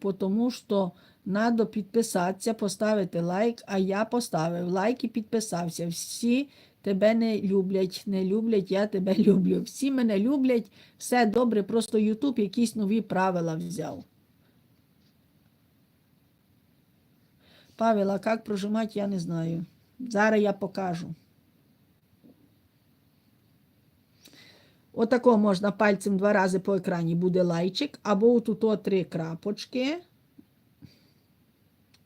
потому що надо підписатися, поставити лайк, а я поставив лайк і підписався. Всі тебе не люблять, не люблять, я тебе люблю. Всі мене люблять, все добре, просто Ютуб якісь нові правила взяв. Павел, а як прожимати, я не знаю. Зараз я покажу. Отако можна пальцем два рази по екрані буде лайчик, або отут от три крапочки.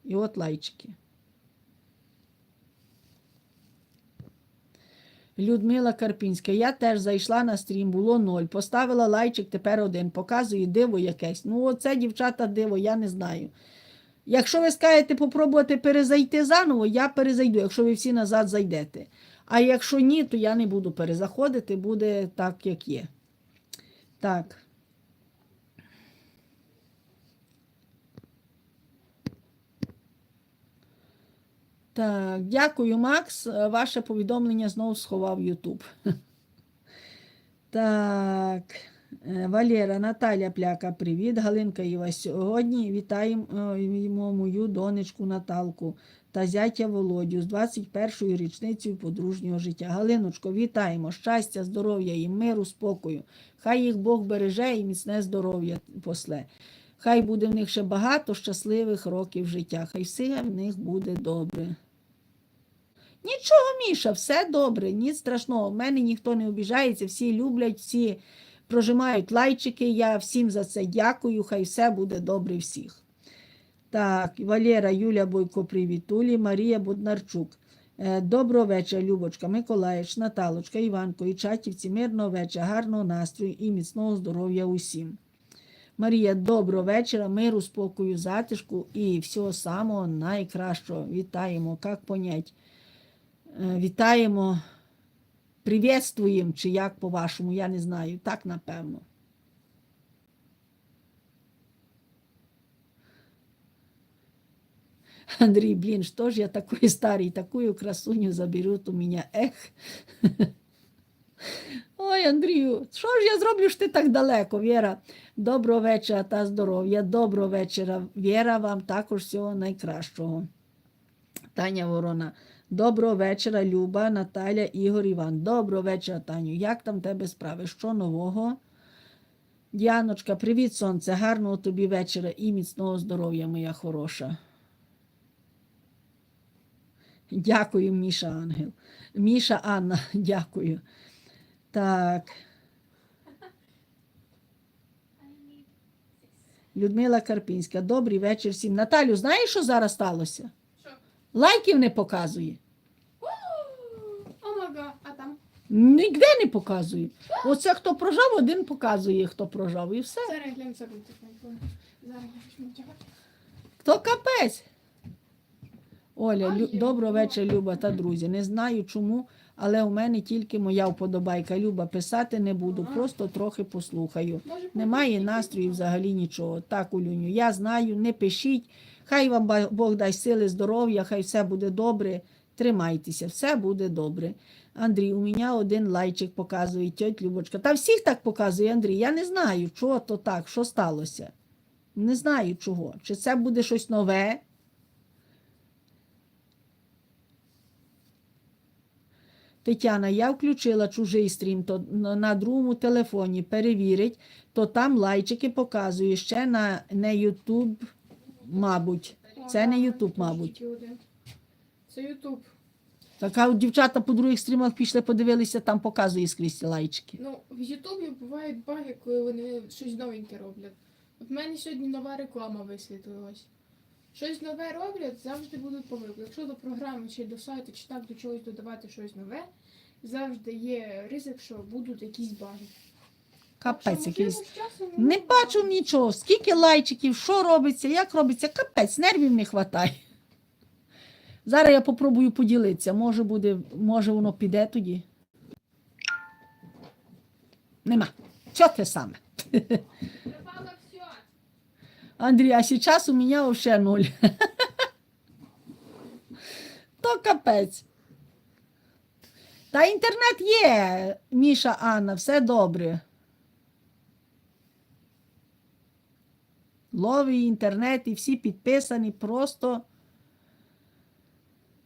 І от лайчики. Людмила Карпінська. Я теж зайшла на стрім, було ноль. Поставила лайчик, тепер один. Показує диво якесь. Ну, оце, дівчата, диво, я не знаю. Якщо ви скажете попробувати перезайти заново, я перезайду, якщо ви всі назад зайдете. А якщо ні, то я не буду перезаходити, буде так, як є. Так. Так, дякую, Макс. Ваше повідомлення знову сховав Ютуб. Так, Валера, Наталя Пляка, привіт. Галинка Іва. Сьогодні вітаємо мою донечку Наталку та зятя Володю з 21-ю річницею подружнього життя. Галиночко, вітаємо! Щастя, здоров'я і миру, спокою. Хай їх Бог береже і міцне здоров'я после. Хай буде в них ще багато щасливих років життя. Хай все в них буде добре. Нічого, Міша, все добре, ні страшного. В мене ніхто не обіжається, всі люблять, всі прожимають лайчики. Я всім за це дякую. Хай все буде добре всіх. Так, Валера, Юля Бойко, привітулі, Марія Боднарчук. Е, Доброго вечора, Любочка, Миколаївич, Наталочка, Іванко і Чатівці. Мирного вечора, гарного настрою і міцного здоров'я усім. Марія, доброго вечора, миру, спокою, затишку і всього самого найкращого. Вітаємо, як понять. Е, Вітаємо, привітствуємо, чи як по-вашому, я не знаю, так напевно. Андрій, блін, что ж я такой старий, такую красуню заберуть у мене, ех. Ой, Андрію, що ж я зроблю ж ти так далеко, Віра? Доброго вечора та здоров'я, доброго вечора. Віра, вам також всього найкращого. Таня Ворона. Доброго вечора, Люба, Наталя, Ігор, Іван. Доброго вечора, Таню. Як там тебе справи? Що нового? Діаночка, привіт, сонце. Гарного тобі вечора і міцного здоров'я, моя хороша. Дякую, Міша Ангел. Міша Анна, дякую. Так. Людмила Карпінська, добрий вечір всім. Наталю, знаєш, що зараз сталося? Лайків не показує. Нігде а там Ніде не показує. Оце хто прожав, один показує, хто прожав, і все. зараз глянь. Зараз глянь. Хто капець? Оля, лю... є. доброго вечора, Люба та друзі. Не знаю чому, але у мене тільки моя вподобайка. Люба, писати не буду, просто трохи послухаю. Немає настрою взагалі нічого. Так, Улюню, я знаю, не пишіть. Хай вам Бог дасть сили, здоров'я, хай все буде добре. Тримайтеся, все буде добре. Андрій, у мене один лайчик показує, тьоть Любочка. Та всіх так показує Андрій. Я не знаю, чого то так, що сталося. Не знаю чого. Чи це буде щось нове? Тетяна, я включила чужий стрім, то на другому телефоні перевірить, то там лайчики показує ще на не Ютуб, мабуть. Це не Ютуб, мабуть. Це Ютуб. Так, а дівчата по других стрімах пішли, подивилися, там показує скрізь ці лайчики. Ну, в Ютубі бувають баги, коли вони щось новеньке роблять. От в мене сьогодні нова реклама висвітлилась. Щось нове роблять, завжди будуть помилки. Якщо до програми чи до сайту, чи так до чогось додавати щось нове, завжди є ризик, що будуть якісь баги. Капець якийсь. Не бачу нічого. Скільки лайчиків, що робиться, як робиться, капець, нервів не вистачає. Зараз я попробую поділитися. Може буде, може воно піде тоді. Нема. Що те саме? Андрій, а сейчас у меня вообще нуль. То капець. Та інтернет є, Міша Анна, все добре. Лові інтернет і всі підписані, просто